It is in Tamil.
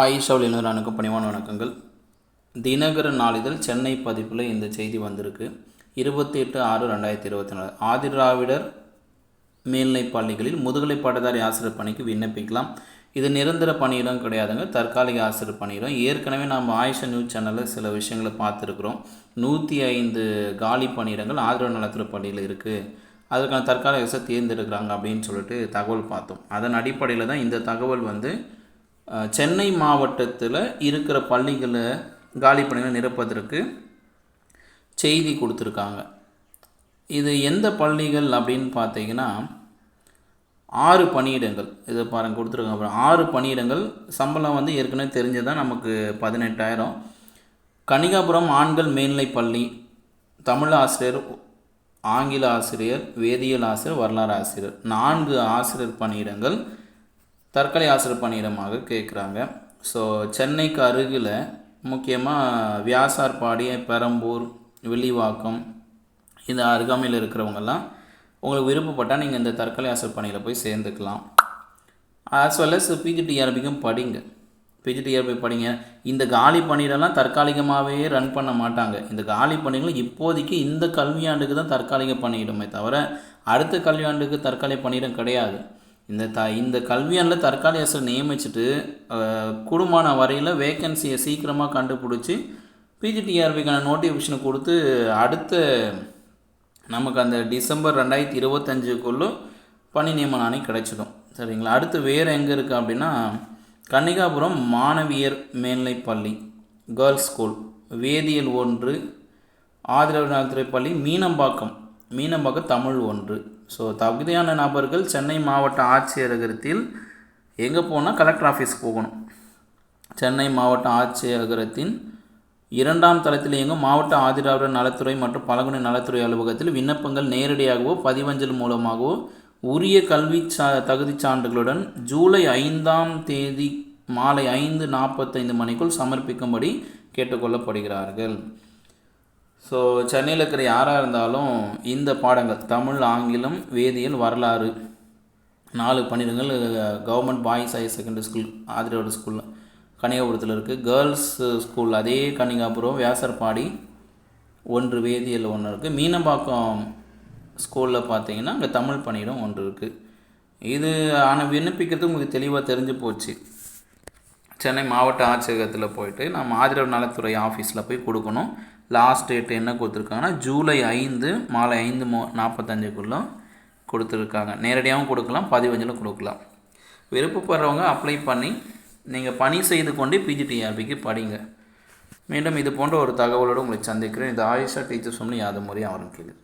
ஆயிஷாவில் இளைஞரானுக்கு பணிவான வணக்கங்கள். தினகர நாளிதழ் சென்னை பதிப்பில் இந்த செய்தி வந்திருக்கு. இருபத்தி எட்டு ஆறு ரெண்டாயிரத்தி இருபத்தி நாலு ஆதிராவிடர் மேல்நிலைப் பள்ளிகளில் முதுகலை பட்டதாரி ஆசிரியர் பணிக்கு விண்ணப்பிக்கலாம். இது நிரந்தர பணியிடம் கிடையாதுங்க. தற்காலிக ஆசிரியர் பணியிடம். ஏற்கனவே நம்ம ஆயிஷா நியூஸ் சேனலில் சில விஷயங்களை பார்த்துருக்குறோம். நூற்றி ஐந்து காலி பணியிடங்கள் ஆதரவு நலத்துறை பள்ளியில் இருக்குது அதுக்கான தற்காலிக தேர்ந்தெடுக்கிறாங்க அப்படின்னு சொல்லிட்டு தகவல் பார்த்தோம். அதன் அடிப்படையில் தான் இந்த தகவல் வந்து சென்னை மாவட்டத்தில் இருக்கிற பள்ளிகளை காலி பணிகளை நிரப்பதற்கு செய்தி கொடுத்துருக்காங்க. இது எந்த பள்ளிகள் அப்படின்னு பார்த்தீங்கன்னா ஆறு பணியிடங்கள். இதை பாருங்க கொடுத்துருக்காங்க அப்புறம் ஆறு பணியிடங்கள். சம்பளம் வந்து ஏற்கனவே தெரிஞ்சதான் நமக்கு பதினெட்டாயிரம். கனிகாபுரம் ஆண்கள் மேல்நிலை பள்ளி தமிழ் ஆசிரியர் ஆங்கில ஆசிரியர் வேதியியல் ஆசிரியர் வரலாறு ஆசிரியர். நான்கு ஆசிரியர் பணியிடங்கள். தற்கொலை ஆசிரியர் பணியிடமாக கேட்குறாங்க. ஸோ சென்னைக்கு அருகில் முக்கியமாக வியாசார்பாடி பெரம்பூர் வில்லிவாக்கம் இந்த அருகாமையில் இருக்கிறவங்கெல்லாம் உங்களுக்கு விருப்பப்பட்டால் நீங்கள் இந்த தற்கொலை ஆசிரியர் பணியில் போய் சேர்ந்துக்கலாம். ஆஸ் வெல் அஸ் பிஜிடிஆர்பிக்கும் படிங்க. பிஜிடிஆர்பி படிங்க. இந்த காலி பணியிடலாம் தற்காலிகமாகவே ரன் பண்ண மாட்டாங்க. இந்த காலி பணிகள் இப்போதைக்கு இந்த கல்வியாண்டுக்கு தான் தற்காலிக பணியிடமே தவிர அடுத்த கல்வியாண்டுக்கு தற்காலிக பணியிடம் கிடையாது. இந்த த இந்த கல்வியாண்டில் தற்காலிக ஆசிரியர் நியமிச்சுட்டு கூடுமான வரையில் வேக்கன்சியை சீக்கிரமாக கண்டுபிடிச்சி பிஜிடிஆர்பிக்கான நோட்டிஃபிகேஷனை கொடுத்து அடுத்த நமக்கு அந்த டிசம்பர் ரெண்டாயிரத்தி இருபத்தஞ்சுக்குள்ளே பணி நியமன ஆணை கிடைச்சிடும். சரிங்களா? அடுத்து வேறு எங்கே இருக்குது அப்படின்னா கன்னிகாபுரம் மாணவியர் மேல்நிலை பள்ளி கேர்ள்ஸ் ஸ்கூல் வேதியியல் ஒன்று ஆதரவு நலத்துறை பள்ளி மீனம்பாக்கம் மீனம்பாக்கம் தமிழ் ஒன்று. ஸோ தகுதியான நபர்கள் சென்னை மாவட்ட ஆட்சியரகத்தில் எங்கே போனால் கலெக்டர் ஆஃபீஸ் போகணும். சென்னை மாவட்ட ஆட்சியரகத்தின் இரண்டாம் தளத்தில் இயங்கும் மாவட்ட ஆதிராவிடர் நலத்துறை மற்றும் பழங்குடி நலத்துறை அலுவலகத்தில் விண்ணப்பங்கள் நேரடியாகவோ பதிவஞ்சல் மூலமாகவோ உரிய கல்வி சா தகுதிச் சான்றுகளுடன் ஜூலை ஐந்தாம் தேதி மாலை ஐந்து நாற்பத்தைந்து மணிக்குள் சமர்ப்பிக்கும்படி கேட்டுக்கொள்ளப்படுகிறார்கள். ஸோ சென்னையில் இருக்கிற யாராக இருந்தாலும் இந்த பாடங்கள் தமிழ் ஆங்கிலம் வேதியியல் வரலாறு நாலு பன்னிரெண்டுகள் government boys higher secondary school ஆதிரோடு ஸ்கூலில் கனிகாபுரத்தில் இருக்குது கேர்ள்ஸ் ஸ்கூல் அதே கன்னிகாபுரம் வியாசர்பாடி ஒன்று வேதியியல் ஒன்று இருக்குது மீனம்பாக்கம் ஸ்கூலில் பார்த்தீங்கன்னா அங்கே தமிழ் பணியிடம் ஒன்று இருக்குது இது ஆனால் விண்ணப்பிக்கிறது உங்களுக்கு தெளிவாக தெரிஞ்சு போச்சு. சென்னை மாவட்ட ஆட்சியகத்தில் போயிட்டு நம்ம ஆதரவு நலத்துறை ஆஃபீஸில் போய் கொடுக்கணும். லாஸ்ட் டேட் என்ன கொடுத்துருக்காங்கன்னா ஜூலை ஐந்து மாலை ஐந்து மோ நாற்பத்தஞ்சுக்குள்ளே கொடுத்துருக்காங்க. நேரடியாகவும் கொடுக்கலாம் பதிவஞ்சிலும் கொடுக்கலாம். விருப்பப்படுறவங்க அப்ளை பண்ணி நீங்கள் பணி செய்து கொண்டே பிஜிடிஆர்பிக்கு படிங்க. மீண்டும் இது போன்ற ஒரு தகவலோடு உங்களை சந்திக்கிறேன். இது ஆயுஷா டீச்சர்ஸ் ஒன்று யாத முறை அவரும் கேள்வி